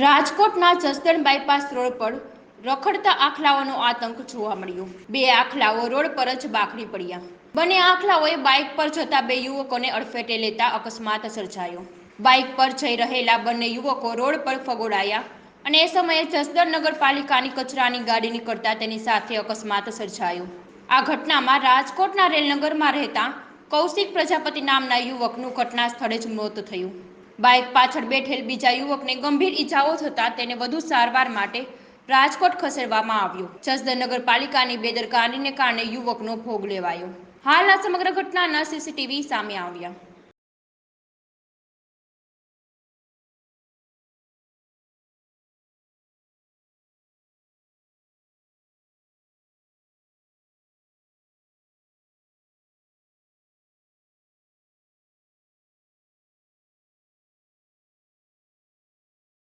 રાજકોટના Jasdan bypass road પર રખડતા આખલાઓનો આતંક જોવા મળ્યો. બે આખલાઓ રોડ પર જ બાખડી પડ્યા. બંને આખલાઓએ બાઇક પર જતા બે યુવકોને અડફેટે લેતા અકસ્માત સર્જાયો. બાઇક પર જઈ રહેલા બંને યુવકો રોડ પર ફગોડાયા અને એ સમયે જસદણ નગરપાલિકાની કચરાની ગાડી નીકળતા તેની સાથે અકસ્માત સર્જાયો. આ ઘટનામાં રાજકોટના રેલનગરમાં રહેતા કૌશિક પ્રજાપતિ નામના યુવકનું ઘટના સ્થળે જ મોત થયું. બાઇક પાછળ બેઠેલ બીજા યુવકને ગંભીર ઈજાઓ થતાં તેને વધુ સારવાર માટે રાજકોટ ખસેડવામાં આવ્યો. જસદણ નગરપાલિકાની બેદરકારીને કારણે યુવકનો ભોગ લેવાયો. હાલ આ સમગ્ર ઘટનાના સીસીટીવી સામે આવ્યા.